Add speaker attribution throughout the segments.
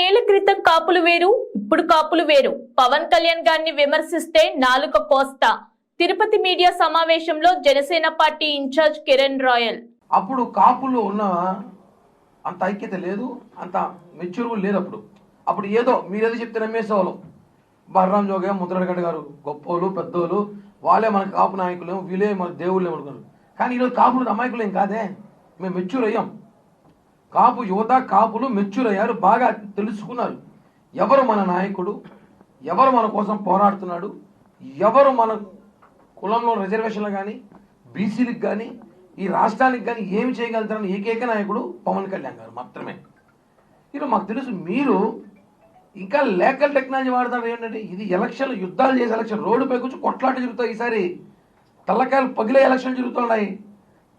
Speaker 1: ఏళ్ళ క్రితం కాపులు వేరు ఇప్పుడు కాపులు వేరు. పవన్ కళ్యాణ్ గారిని విమర్శిస్తే నాలుక కోస్తా తిరుపతి మీడియా సమావేశంలో జనసేన పార్టీ ఇన్ఛార్జ్ కిరణ్ రాయల్.
Speaker 2: అప్పుడు కాపులు ఉన్న అంత ఐక్యత లేదు అంత మెచ్యూర్ లేదు అప్పుడు. అప్పుడు ఏదో మీరేదో చెప్తే నమ్మేసేవాళ్ళు బలరాం జోగయ్య ముద్రగడ్డ గారు గొప్పోళ్ళు పెద్దోళ్ళు వాళ్ళే మన కాపు నాయకులు వీళ్ళే మన దేవుళ్ళే అనుకున్నారు. కానీ ఈరోజు కాపులు అమాయకులేం కాదే. మేము మెచ్యూర్ అయ్యాం. కాపు యువత కాపులు మెచ్యూర్ అయ్యారు బాగా తెలుసుకున్నారు. ఎవరు మన నాయకుడు? ఎవరు మన కోసం పోరాడుతున్నాడు? ఎవరు మన కులంలో రిజర్వేషన్లు కానీ బీసీలకు కానీ ఈ రాష్ట్రానికి కానీ ఏమి చేయగలుగుతారని ఏకైక నాయకుడు పవన్ కళ్యాణ్ గారు మాత్రమే. ఇది మాకు తెలుసు మీరు ఇంకా లేకల్ టెక్నాలజీ వాడతారు ఏంటంటే ఇది ఎలక్షన్లు యుద్ధాలు చేసే ఎలక్షన్ రోడ్డుపై కూర్చొని కొట్లాట జరుగుతాయి ఈసారి. తల్లకాయలు పగిలే ఎలక్షన్ జరుగుతున్నాయి.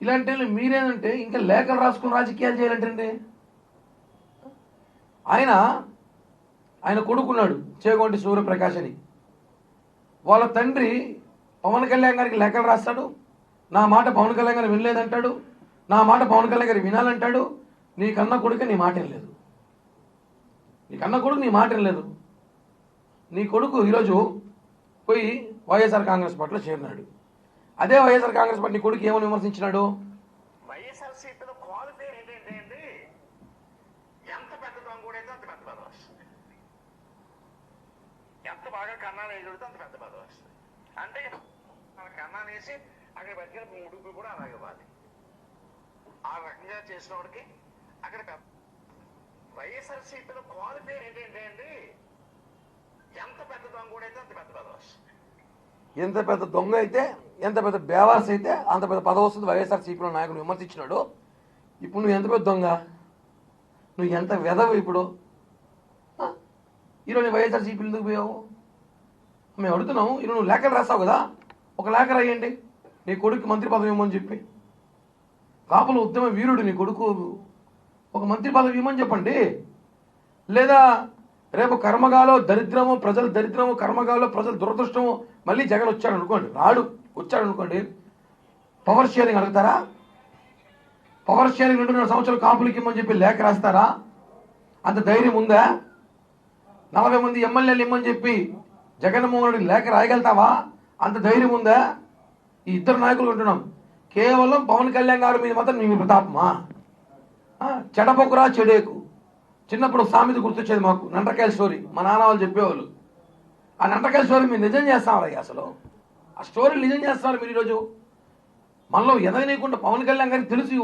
Speaker 2: ఇలాంటి వాళ్ళు మీరేంటంటే ఇంకా లేఖలు రాసుకుని రాజకీయాలు చేయాలంటే ఆయన ఆయన కొడుకున్నాడు చేగొంటి సూర్యప్రకాష్ అని వాళ్ళ తండ్రి పవన్ కళ్యాణ్ గారికి లేఖలు రాస్తాడు నా మాట పవన్ కళ్యాణ్ గారు వినలేదంటాడు నా మాట పవన్ కళ్యాణ్ గారు వినాలంటాడు నీ కన్న కొడుకు నీ మాట వినలేదు. నీ కన్న కొడుకు నీ మాట వినలేదు. నీ కొడుకు ఈరోజు పోయి వైఎస్ఆర్ కాంగ్రెస్ పార్టీలో చేరినాడు. అదే వైఎస్ఆర్ కాంగ్రెస్ పార్టీ కొడుకు ఏమని విమర్శించినాడు?
Speaker 3: ఎంత బాగా కన్నాలు అంత పెద్ద వస్తుంది అంటే మన కన్నాలు వేసి అక్కడ బతికిన ఉడుపు కూడా అలాగే ఆ రకంగా చేసిన వాడికి అక్కడ క్వాలిఫై ఏంటంటే అండి ఎంత పెద్ద దొంగడైతే అంత పెద్ద వస్తుంది
Speaker 2: ఎంత పెద్ద దొంగ అయితే ఎంత పెద్ద బేవార్స్ అయితే అంత పెద్ద పదవి వస్తుంది వైఎస్ఆర్ సిపిలో నాయకుడు విమర్శించినాడు. ఇప్పుడు నువ్వు ఎంత పెద్ద దొంగ? నువ్వు ఎంత వెదవు ఇప్పుడు? ఈరోజు వైఎస్ఆర్ సిపిలు ఎందుకు పోయావు? మేము అడుగుతున్నాము ఈరోజు నువ్వు లేఖలు రాస్తావు కదా? ఒక లేఖ రాయండి. నీ కొడుకు మంత్రి పదవి ఇవ్వమని చెప్పి. కాపుల ఉద్యమ వీరుడు నీ కొడుకు. ఒక మంత్రి పదవి ఇవ్వమని చెప్పండి. లేదా రేపు కర్మగాలో దరిద్రము ప్రజలు దరిద్రము కర్మగాలో ప్రజలు దురదృష్టము మళ్ళీ జగన్ వచ్చాడు అనుకోండి. రాడు. వచ్చాడు అనుకోండి పవర్ షేరింగ్ అడుగుతారా పవర్ షేరింగ్ రెండున్నర సంవత్సరాలు కాపులకి ఇమ్మని చెప్పి లేఖ రాస్తారా? అంత ధైర్యం ఉందా? నలభై మంది ఎమ్మెల్యేలు ఇమ్మని చెప్పి జగన్మోహన్ రెడ్డి లేఖ రాయగలుగుతావా? అంత ధైర్యం ఉందా? ఈ ఇద్దరు నాయకులు ఉంటున్నాం. కేవలం పవన్ కళ్యాణ్ గారి మీద మాత్రం మీ ప్రతాపమా ఆ, చెడపొకురా చెడేకు. చిన్నప్పుడు సామెత గుర్తొచ్చేది మాకు నంటకాయల స్టోరీ. మా నాన్న వాళ్ళు చెప్పేవాళ్ళు. ఆ నంటకాయల స్టోరీ మీరు నిజం చేస్తామరా అసలు. ఆ స్టోరీ నిజం చేస్తున్నారు మీరు ఈరోజు. మనలో ఎదగనీయకుండా పవన్ కళ్యాణ్ గారికి తెలుసు.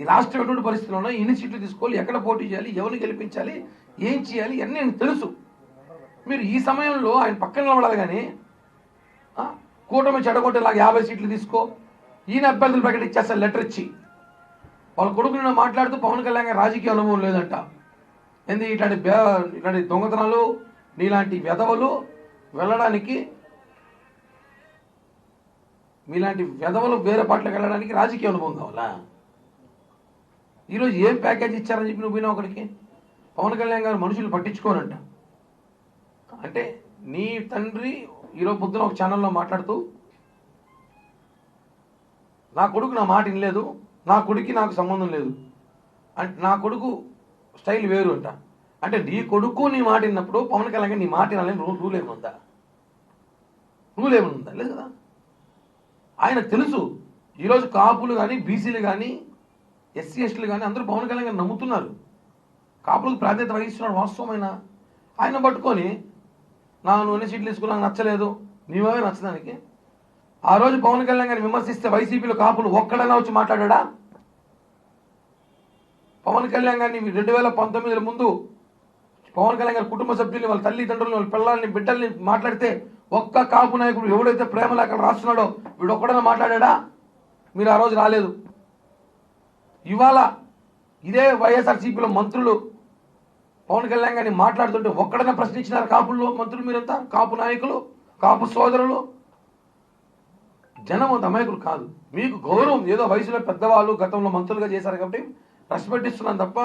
Speaker 2: ఈ రాష్ట్రం ఎటువంటి పరిస్థితుల్లో ఎన్ని సీట్లు తీసుకోవాలి ఎక్కడ పోటీ చేయాలి ఎవరిని గెలిపించాలి ఏం చేయాలి అన్నీ నేను తెలుసు. మీరు ఈ సమయంలో ఆయన పక్కన నిలబడాలి కానీ కూటమి చెడగొట్టేలాగా యాభై సీట్లు తీసుకో. ఈయన అభ్యర్థులు ప్రకటించేస్తా లెటర్ ఇచ్చి. వాళ్ళ కొడుకుని మాట్లాడుతూ పవన్ కళ్యాణ్ గారి రాజకీయ అనుభవం లేదంట. ఎందుకు ఇట్లాంటి ఇట్లాంటి దొంగతనాలు నీలాంటి వెధవలు వెళ్ళడానికి మీలాంటి వెధవలు వేరే పాటలకు వెళ్ళడానికి రాజకీయ అనుభవం కావాలా? ఈరోజు ఏం ప్యాకేజ్ ఇచ్చారని చెప్పి నువ్వు పోయినావు అక్కడికి? పవన్ కళ్యాణ్ గారు మనుషులు పట్టించుకోనంట అంటే నీ తండ్రి ఈరోజు పొద్దున ఒక ఛానల్లో మాట్లాడుతూ నా కొడుకు నా మాట వినలేదు నా కొడుకు నాకు సంబంధం లేదు అంటే నా కొడుకు స్టైల్ వేరు అంట. అంటే నీ కొడుకు నీ మాట విన్నప్పుడు పవన్ కళ్యాణ్ గారు నీ మాట వినాలని రూల్ రూల్ ఏముందా రూల్ ఏముందా లేదు కదా? ఆయన తెలుసు. ఈరోజు కాపులు కానీ బీసీలు కానీ ఎస్సీ ఎస్టీలు కానీ అందరూ పవన్ కళ్యాణ్ గారు నమ్ముతున్నారు. కాపులకు ప్రాధాన్యత వహిస్తున్నాడు వాస్తవమైన? ఆయన పట్టుకొని నా నువ్వు సీట్లు తీసుకున్నా నచ్చలేదు. నీవే నచ్చదానికి ఆ రోజు పవన్ కళ్యాణ్ గారిని విమర్శిస్తే వైసీపీలో కాపులు ఒక్కడైనా వచ్చి మాట్లాడా పవన్ కళ్యాణ్ గారిని రెండు వేల పంతొమ్మిదిలో ముందు పవన్ కళ్యాణ్ గారి కుటుంబ సభ్యుల్ని వాళ్ళ తల్లిదండ్రులు వాళ్ళ పిల్లల్ని బిడ్డల్ని మాట్లాడితే ఒక్క కాపు నాయకుడు ఎవడైతే ప్రేమలు అక్కడ రాస్తున్నాడో వీడు ఒక్కడైనా మాట్లాడా మీరు ఆ రోజు రాలేదు. ఇవాళ ఇదే వైఎస్ఆర్సీపీలో మంత్రులు పవన్ కళ్యాణ్ గారిని మాట్లాడుతుంటే ఒక్కడైనా ప్రశ్నించినారు కాపుల్లో మంత్రులు మీరంతా? కాపు నాయకులు కాపు సోదరులు? జనం అంత అమాయకులు కాదు. మీకు గౌరవం. ఏదో వయసులో పెద్దవాళ్ళు గతంలో మంత్రులుగా చేశారు కాబట్టి రెస్పెక్ట్ ఇస్తున్నాను తప్ప